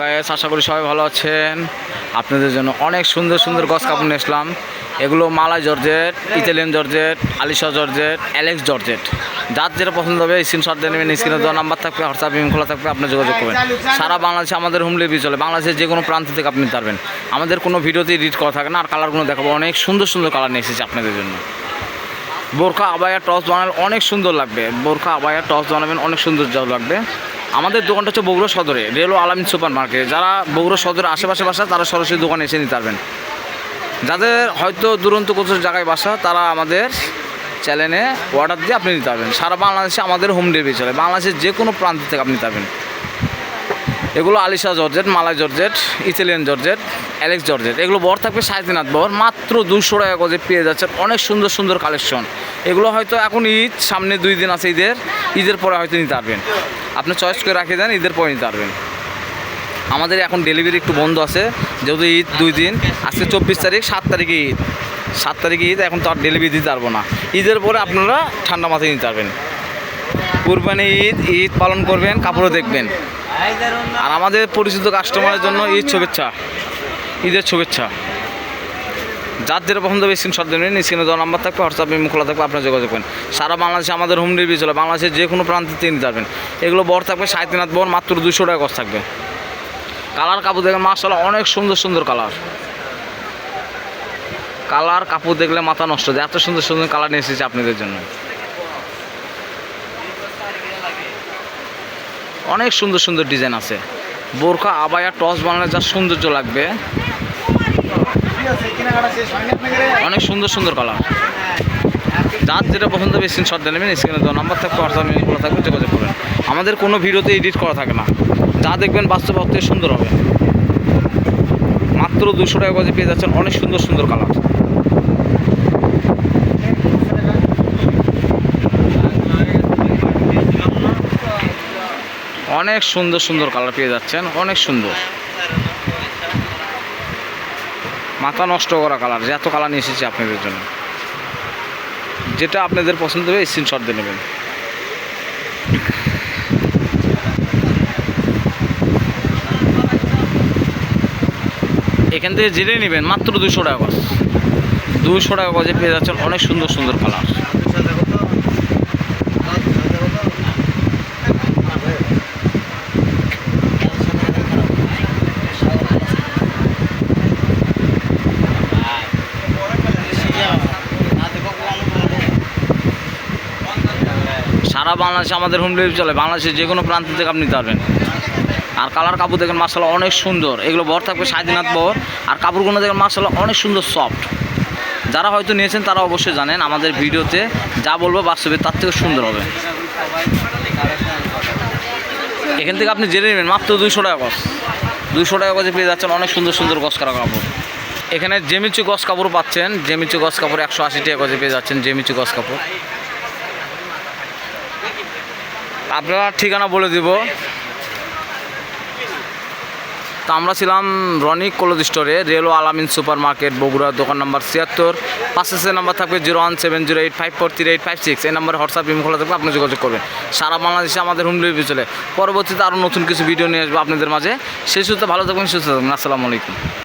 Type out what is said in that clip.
Guys আশা করি সবাই ভালো আছেন। আপনাদের জন্য অনেক সুন্দর সুন্দর গছ কাপড় নিয়ে আসলাম। এগুলো malai georgette, Italian georgette, Alisha georgette, Alex georgette. যার যেটা পছন্দ হবে স্ক্রিনশট দিয়ে নেবেন স্ক্রিনে দেওয়া নাম্বার থাকবে হোয়াটসঅ্যাপ ইমেল খোলা থাকবে, আপনি যোগাযোগ করবেন। সারা বাংলাদেশে আমাদের হোম ডেলিভারি চলে। বাংলাদেশের যে কোনো প্রান্ত থেকে আপনি পারবেন। আমাদের কোনো ভিডিওতে এডিট করা থাকে না, আর কালারগুলো দেখাবো। অনেক সুন্দর সুন্দর কালার নিয়ে এসেছি আপনাদের জন্য। বোরখা, আবায়া টস বানালে অনেক সুন্দর লাগবে। বোরখা, আবায়া টস বানাবেন, অনেক সুন্দর লাগবে। আমাদের দোকানটা হচ্ছে বগুড়া সদরে, রেলো আলামিন সুপার মার্কেট যারা বগুড়া সদরের আশেপাশে বাসা, তারা সরাসরি দোকানে এসে নিতে পারবেন। যাদের হয়তো দুরন্ত কোথাও জায়গায় বাসা, তারা আমাদের চ্যানেলে অর্ডার দিয়ে আপনি নিতে পারবেন। সারা বাংলাদেশে আমাদের হোম ডেলিভারি চলে। বাংলাদেশের যে কোনো প্রান্ত থেকে আপনি নিতে পারবেন। এগুলো Alisha georgette, malai georgette, Italian georgette, Alex georgette. এগুলো বর থাকবে সাড়ে বর মাত্র দুশো টাকা করে পেয়ে যাচ্ছে অনেক সুন্দর সুন্দর কালেকশন এগুলো হয়তো এখন ঈদ, সামনে দুই দিন আছে ঈদের। ঈদের পরে হয়তো নিতে পারবেন। আপনি চয়েস করে রাখে দেন, ঈদের পরে নিতে পারবেন। আমাদের এখন ডেলিভারি একটু বন্ধ আছে। যেহেতু ঈদ দুই দিন, আজকে চব্বিশ তারিখ, সাত তারিখে ঈদ। সাত তারিখে ঈদ, এখন তো আর ডেলিভারি দিতে পারব না। ঈদের পরে আপনারা ঠান্ডা মাথায় নিতে পারবেন। কুরবানি ঈদ ঈদ পালন করবেন, কাপড়ও দেখবেন। আর আমাদের পরিচিত কাস্টমারের জন্য ঈদ শুভেচ্ছা। ঈদের শুভেচ্ছা। যার যেটা পছন্দ হবে স্ক্রিনশট দেবেন স্ক্রিনে দেওয়া নাম্বার থাকবে হোয়াটসঅ্যাপ মেমো খোলা থাকবে, আপনার যোগাযোগ করেন। সারা বাংলাদেশে আমাদের হোম ডেলিভারি চলে, বাংলাদেশের যে কোনো প্রান্তে নিতে পারবেন। এগুলো বর থাকবে, সাড়ে তিন বর মাত্র দুশো টাকা কষ্ট থাকবে। কালার কাপড় দেখেন মাসাল্লাহ অনেক সুন্দর সুন্দর কালার। কালার কাপড় দেখলে মাথা নষ্ট যায়। এত সুন্দর সুন্দর কালার নিয়ে এসেছি আপনাদের জন্য। অনেক সুন্দর সুন্দর ডিজাইন আছে। বোরখা, আবায়া, টস বানালে যা সৌন্দর্য লাগবে। অনেক সুন্দর সুন্দর কালার। যার যেটা পছন্দ হবে স্ক্রিনশট দিয়ে নেবেন স্ক্রিনে দেওয়া নাম্বার থাকবে হোয়াটসঅ্যাপ মেলগুলো থাকবে, যোগাযোগ করবেন। আমাদের কোনো ভিডিওতে এডিট করা থাকে না। যা দেখবেন বাস্তব অর্থে সুন্দর হবে। মাত্র দুশো টাকা গজে পেয়ে যাচ্ছেন অনেক সুন্দর সুন্দর কালার। অনেক সুন্দর সুন্দর কালার পেয়ে যাচ্ছেন, অনেক সুন্দর। মাথা নষ্ট করা কালার, যে এত কালার নিয়ে এসেছি আপনাদের জন্য। যেটা আপনাদের পছন্দ হবে স্ক্রিনশট দিয়ে নেবেন। এখান থেকে জেনে নেবেন, মাত্র দুশো টাকা গজ দুশো টাকা গজে পেয়ে যাচ্ছেন অনেক সুন্দর সুন্দর কালার। সারা বাংলাদেশে আমাদের হোম ডেলিভারি চলে। বাংলাদেশের যে কোনো প্রান্ত থেকে আপনি নিতে পারবেন। আর কালার কাপড় দেখেন মাসাল্লাহ অনেক সুন্দর। এগুলো বর থাকবে সাড়ে বর আর কাপড়গুলো দেখেন মাসাল্লাহ অনেক সুন্দর সফট যারা হয়তো নিয়েছেন, তারা অবশ্যই জানেন, আমাদের ভিডিওতে যা বলব বাস্তবে তার থেকে সুন্দর হবে। এখান থেকে আপনি জেনে নেবেন, মাত্র দুইশো টাকা গছ দুইশো টাকা গজে পেয়ে যাচ্ছেন অনেক সুন্দর সুন্দর গছ করা কাপড়। এখানে জেমিচু গছ কাপড় পাচ্ছেন। জেমিচু গছ কাপড় একশো আশি টাকা গজে পেয়ে যাচ্ছেন জেমিচু গছ কাপড়। আপনার ঠিকানা বলে দিব। তা আমরা ছিলাম রনিক কলেজ স্টোরে রেলো আলামিন সুপার মার্কেট বগুড়া, দোকান নাম্বার ছিয়াত্তর। পাঁচের নাম্বার থাকবে zero one seven zero eight five four three eight five six. এই নাম্বারে হোয়াটসঅ্যাপ, ইম খোলা থাকবে, আপনি যোগাযোগ করবেন। সারা বাংলাদেশে আমাদের হোম ডেলিভারি চলে। পরবর্তীতে আরও নতুন কিছু ভিডিও নিয়ে আসব আপনাদের মাঝে। সেই সুস্থ, ভালো থাকবেন, সুস্থ থাকবেন। আসসালামু আলাইকুম।